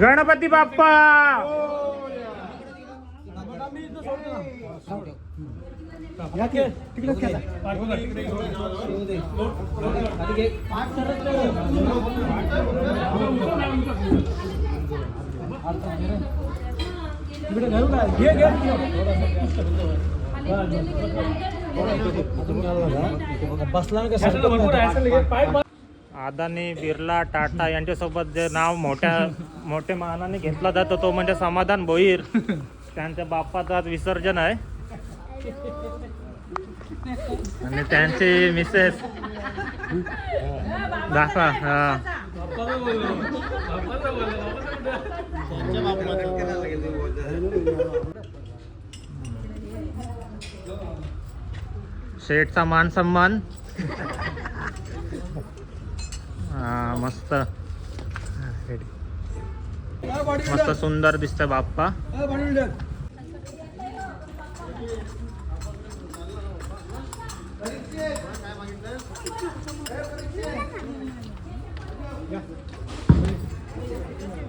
गणपती बाप्पा! घे घे अदानी बिर्ला टाटा यांच्यासोबत जे नाव मोठ्या मोठ्या मानाने घेतला जातो तो म्हणजे समाधान भोईर. त्यांच्या बाप्पाचं आज विसर्जन आहे. आणि त्यांची मिसेस. दाखवा हा. शेठचा मान सन्मान हा मस्त. मस्त सुंदर दिसतंय बाप्पा.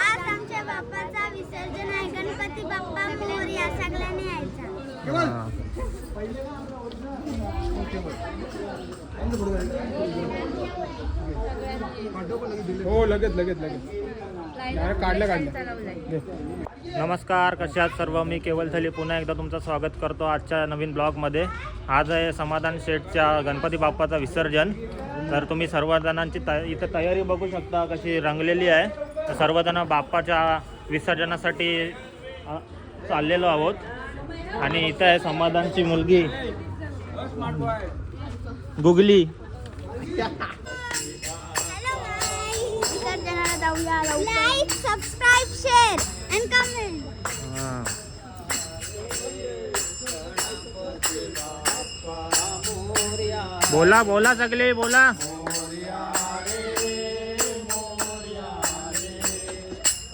आज आमच्या बाप्पाचा विसर्जन आहे. गणपती बाप्पा मोरया सगळ्यांनी यायचा. हो लगेच लगेच लगेच. काढलं काढलं. नमस्कार कसे आहात सर्व? मी केवल थली. पुन्हा एकदा तुमचं स्वागत करतो आजच्या नवीन ब्लॉगमध्ये. आज आहे समाधान शेठच्या गणपती बाप्पाचं विसर्जन. तर तुम्ही सर्वजणांची तया इथं तयारी बघू शकता कशी रंगलेली आहे. तर सर्वजण बाप्पाच्या विसर्जनासाठी चाललेलो आहोत. आणि इथं आहे समाधानची मुलगी. Googly. Like subscribe share and comment बोला बोला सगळे बोला।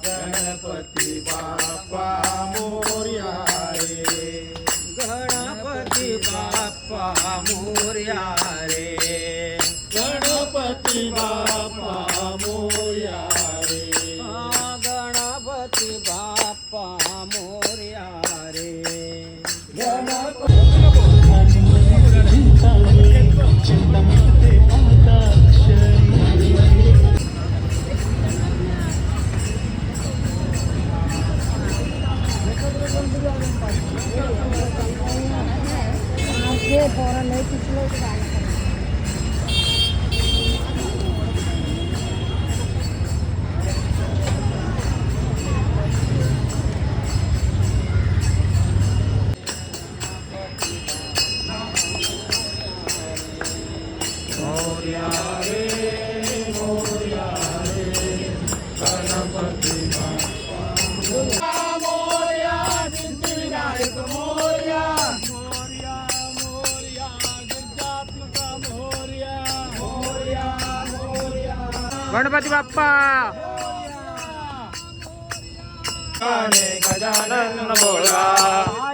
गणपती बाप्पा मोर्या रे Ganpati bora noite é de lugar. Né? Ganpati Bappa! Gajanan बोला.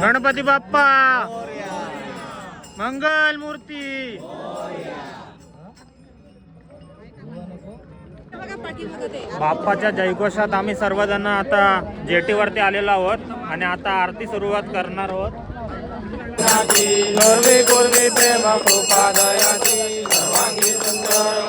गणपती बाप्पा. मंगल मूर्ती. बाप्पाच्या जयघोषात आम्ही सर्वजण आता जेटीवरती आलेलो आहोत आणि आता आरती सुरुवात करणार आहोत. सर्वांगी सुंदर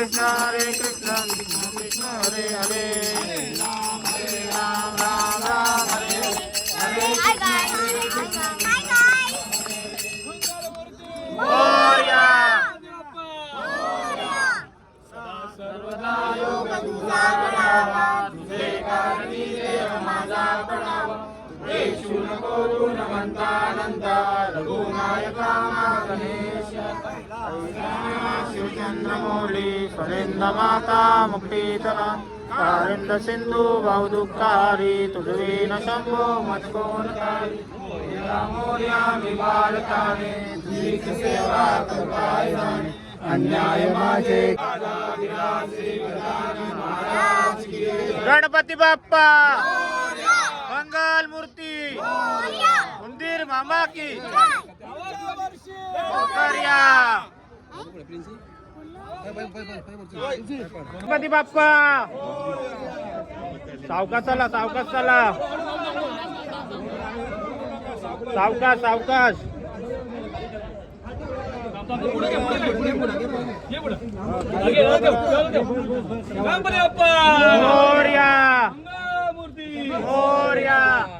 कृष्ण हरे कृष्ण कृष्ण कृष्ण हरे हरे. हरे राम राम राम हरे Hi guys. Hi guys. Morya शिवचंद्रमौली Surendra माता मुक्तीतरा कारंद सिंधू बहुदुःखारी तुझवे न शंभो मत्कोणकारी मोर्या विबालकाने तुझीच सेवा करताय अन्याय माझे गणपती बाप्पा मंगल मूर्ती मामा की मोकर्या गणपती बाप्पा सावकाश चला सावकाश चला सावकाश सावकाश मोर्या मोर्या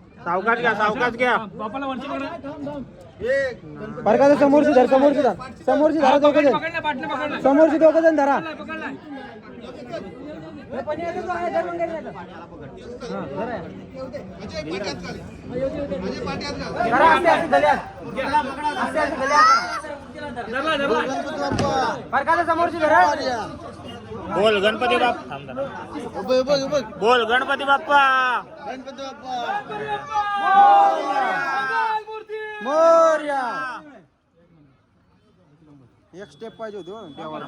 सावकाश घ्या सावकाश घ्या. परकाचा समोरची धर समोरची धर. समोरची धरा दोघं जण समोरची दोघं जण धरा समोरची धरा. बोल गणपती बाप्पा. थांब जरा. बोल गणपती बाप्पा. मोर्या. एक स्टेप पाहिजे होती हो देवाला.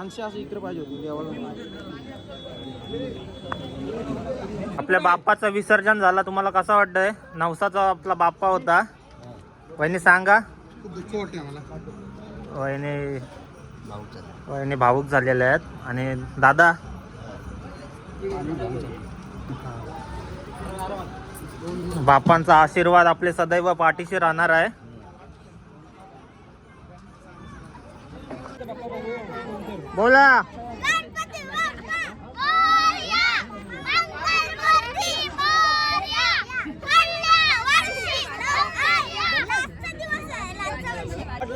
आणशे असं इकडे पाहिजे होती देवाला. आपल्या बाप्पाचं विसर्जन झाला. तुम्हाला कसा वाटतंय? नवसाचा आपला बाप्पा होता. वहिनी सांगा. खूप दुःख वाटते आम्हाला वहिनी आणि भावूक झालेले आहेत. आणि दादा? बापांचा आशीर्वाद आपले सदैव पाठीशी राहणार आहे. बोला गणपती बाप्पा मोरया मंगलमूर्ती मोरया कल्या वर्षी लोकाया लास्टचा दिवस आहे लास्टचा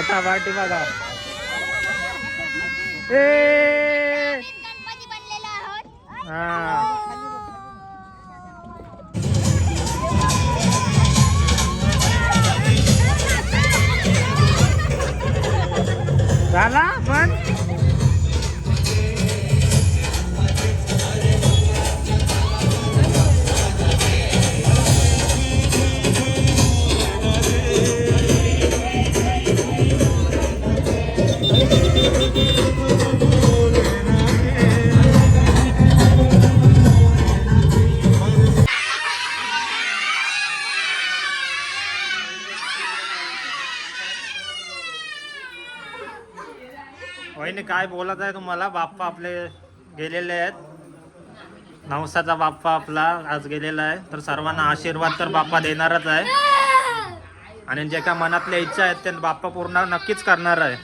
छोटा पार्टी बघा. ए! हा. झाला? पण काय बोलत आहे तुम्हाला? बाप्पा आपले गेलेले आहेत. नवसाचा बाप्पा आपला आज गेलेला आहे. तर सर्वांना आशीर्वाद तर बाप्पा देणारच आहे. आणि जे काय मनातल्या इच्छा आहेत ते बाप्पा पूर्ण नक्कीच करणार आहे.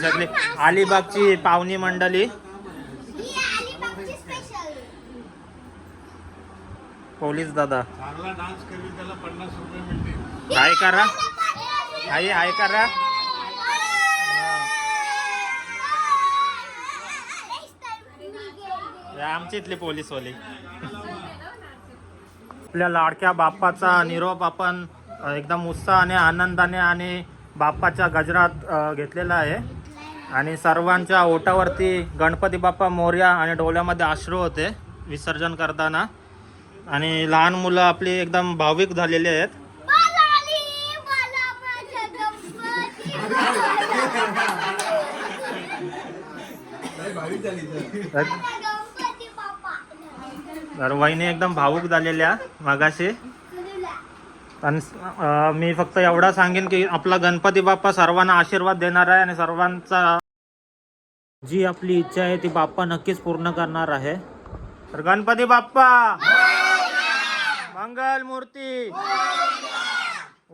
सगळी अलिबागची पाहुणी मंडळी ही अलिबागची स्पेशल पोलीस दादा. काय करा. आई हाय करा. आमची इथली पोलीसवाली. आपल्या लाडक्या बाप्पाचा निरोप आपण एकदम उत्साहाने आनंदाने आणि बाप्पाच्या गजरात घेतलेला आहे. आणि सर्वांच्या ओटावरती गणपती बाप्पा मोर्या आणि डोळ्यामध्ये अश्रू होते विसर्जन करताना. आणि लहान मुलं आपली एकदम भाविक झालेली आहेत. तर वहिनी एकदम भावूक झालेल्या मागाशी. आणि मी फक्त एवढा सांगेन की आपला गणपती बाप्पा सर्वांना आशीर्वाद देणार आहे आणि सर्वांचा जी आपली इच्छा आहे ती बाप्पा नक्कीच पूर्ण करणार आहे. तर गणपती बाप्पा! मंगल मूर्ती।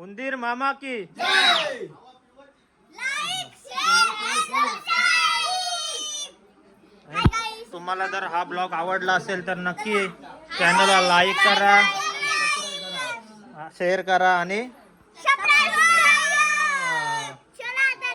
उंदीर मामा की। तुम्हाला जर हा ब्लॉग आवडला असेल तर नक्की चॅनलला लाईक करा शेअर करा आणि